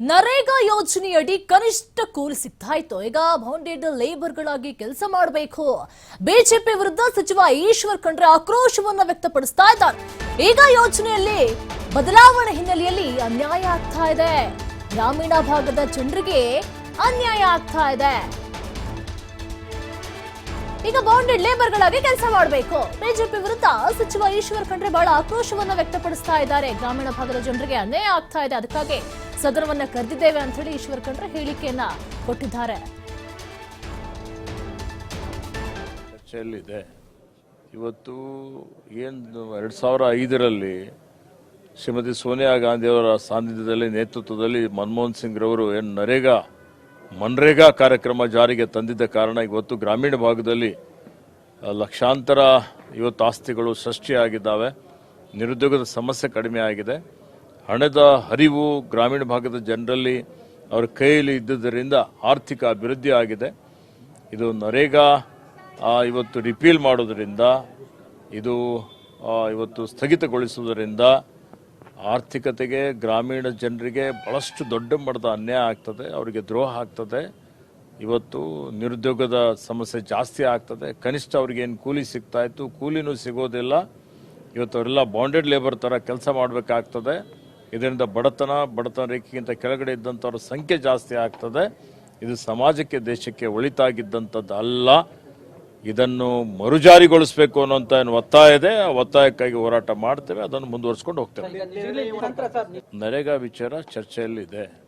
ನರೇಗಾ ಯೋಜನೆಯಡಿ ಕನಿಷ್ಠ ಕೂಲಿ ಸಿಗ್ತಾ ಇತ್ತು ಈಗ ಬೌಂಡೆಡ್ ಲೇಬರ್ಗಳಾಗಿ ಕೆಲಸ ಮಾಡಬೇಕು. ಬಿಜೆಪಿ ವಿರುದ್ಧ ಸಚಿವ ಈಶ್ವರ್ ಖಂಡ್ರೆ ಆಕ್ರೋಶವನ್ನ ವ್ಯಕ್ತಪಡಿಸ್ತಾ ಇದ್ದಾರೆ. ಈಗ ಯೋಜನೆಯಲ್ಲಿ ಬದಲಾವಣೆ ಹಿನ್ನೆಲೆಯಲ್ಲಿ ಅನ್ಯಾಯ ಆಗ್ತಾ ಇದೆ. ಗ್ರಾಮೀಣ ಭಾಗದ ಜನರಿಗೆ ಅನ್ಯಾಯ ಆಗ್ತಾ ಇದೆ. ಈಗ ಬೌಂಡೆಡ್ ಲೇಬರ್ಗಳಾಗಿ ಕೆಲಸ ಮಾಡಬೇಕು. ಬಿಜೆಪಿ ವಿರುದ್ಧ ಸಚಿವ ಈಶ್ವರ್ ಖಂಡ್ರೆ ಬಹಳ ಆಕ್ರೋಶವನ್ನ ವ್ಯಕ್ತಪಡಿಸ್ತಾ ಇದ್ದಾರೆ. ಗ್ರಾಮೀಣ ಭಾಗದ ಜನರಿಗೆ ಅನ್ಯಾಯ ಆಗ್ತಾ ಇದೆ. ಅದಕ್ಕಾಗಿ ಸದನವನ್ನ ಕರೆದಿದ್ದೇವೆ ಅಂತ ಹೇಳಿ ಈಶ್ವರ್ ಖಂಡ್ರೆ ಹೇಳಿಕೆಯನ್ನ ಕೊಟ್ಟಿದ್ದಾರೆ. ಚರ್ಚೆಯಲ್ಲಿದೆ. ಇವತ್ತು ಏನು ಎರಡು ಸಾವಿರ ಐದರಲ್ಲಿ ಶ್ರೀಮತಿ ಸೋನಿಯಾ ಗಾಂಧಿಯವರ ಸಾನ್ನಿಧ್ಯದಲ್ಲಿ, ನೇತೃತ್ವದಲ್ಲಿ ಮನಮೋಹನ್ ಸಿಂಗ್ ರವರು ಏನು ನರೇಗಾ, ಮನ್ರೇಗಾ ಕಾರ್ಯಕ್ರಮ ಜಾರಿಗೆ ತಂದಿದ್ದ ಕಾರಣ ಇವತ್ತು ಗ್ರಾಮೀಣ ಭಾಗದಲ್ಲಿ ಲಕ್ಷಾಂತರ ಇವತ್ತು ಆಸ್ತಿಗಳು ಸೃಷ್ಟಿಯಾಗಿದ್ದಾವೆ. ನಿರುದ್ಯೋಗದ ಸಮಸ್ಯೆ ಕಡಿಮೆ ಆಗಿದೆ. ಹಣದ ಹರಿವು ಗ್ರಾಮೀಣ ಭಾಗದ ಜನರಲ್ಲಿ ಅವರ ಕೈಯಲ್ಲಿ ಇದ್ದುದರಿಂದ ಆರ್ಥಿಕ ಅಭಿವೃದ್ಧಿ ಆಗಿದೆ. ಇದು ನರೇಗಾ ಇವತ್ತು ರಿಪೀಲ್ ಮಾಡೋದರಿಂದ, ಇದು ಇವತ್ತು ಸ್ಥಗಿತಗೊಳಿಸುವುದರಿಂದ ಆರ್ಥಿಕತೆಗೆ, ಗ್ರಾಮೀಣ ಜನರಿಗೆ ಭಾಳಷ್ಟು ದೊಡ್ಡ ಮಟ್ಟದ ಅನ್ಯಾಯ ಆಗ್ತದೆ, ಅವರಿಗೆ ದ್ರೋಹ ಆಗ್ತದೆ. ಇವತ್ತು ನಿರುದ್ಯೋಗದ ಸಮಸ್ಯೆ ಜಾಸ್ತಿ ಆಗ್ತದೆ. ಕನಿಷ್ಠ ಅವ್ರಿಗೆ ಏನು ಕೂಲಿ ಸಿಗ್ತಾಯಿತ್ತು ಕೂಲಿನೂ ಸಿಗೋದಿಲ್ಲ. ಇವತ್ತು ಅವರೆಲ್ಲ ಬಾಂಡೆಡ್ ಲೇಬರ್ ಥರ ಕೆಲಸ ಮಾಡಬೇಕಾಗ್ತದೆ. ಇದರಿಂದ ಬಡತನ ಬಡತನ ರೇಖೆಗಿಂತ ಕೆಳಗಡೆ ಇದ್ದಂಥವ್ರ ಸಂಖ್ಯೆ ಜಾಸ್ತಿ ಆಗ್ತದೆ. ಇದು ಸಮಾಜಕ್ಕೆ, ದೇಶಕ್ಕೆ ಒಳಿತಾಗಿದ್ದಂಥದ್ದು ಅಲ್ಲ. ಇದನ್ನು ಮರುಜಾರಿಗೊಳಿಸಬೇಕು ಅನ್ನೋಂಥ ಏನು ಒತ್ತಾಯ ಇದೆ. ಆ ಒತ್ತಾಯಕ್ಕಾಗಿ ಹೋರಾಟ ಮಾಡ್ತೇವೆ. ಅದನ್ನು ಮುಂದುವರಿಸ್ಕೊಂಡು ಹೋಗ್ತೇವೆ. ನರೇಗಾ ವಿಚಾರ ಚರ್ಚೆಯಲ್ಲಿದೆ.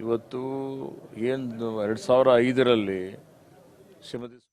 ಇವತ್ತು ಏನು, ಎರಡು ಸಾವಿರ ಐದರಲ್ಲಿ ಶ್ರೀಮತಿ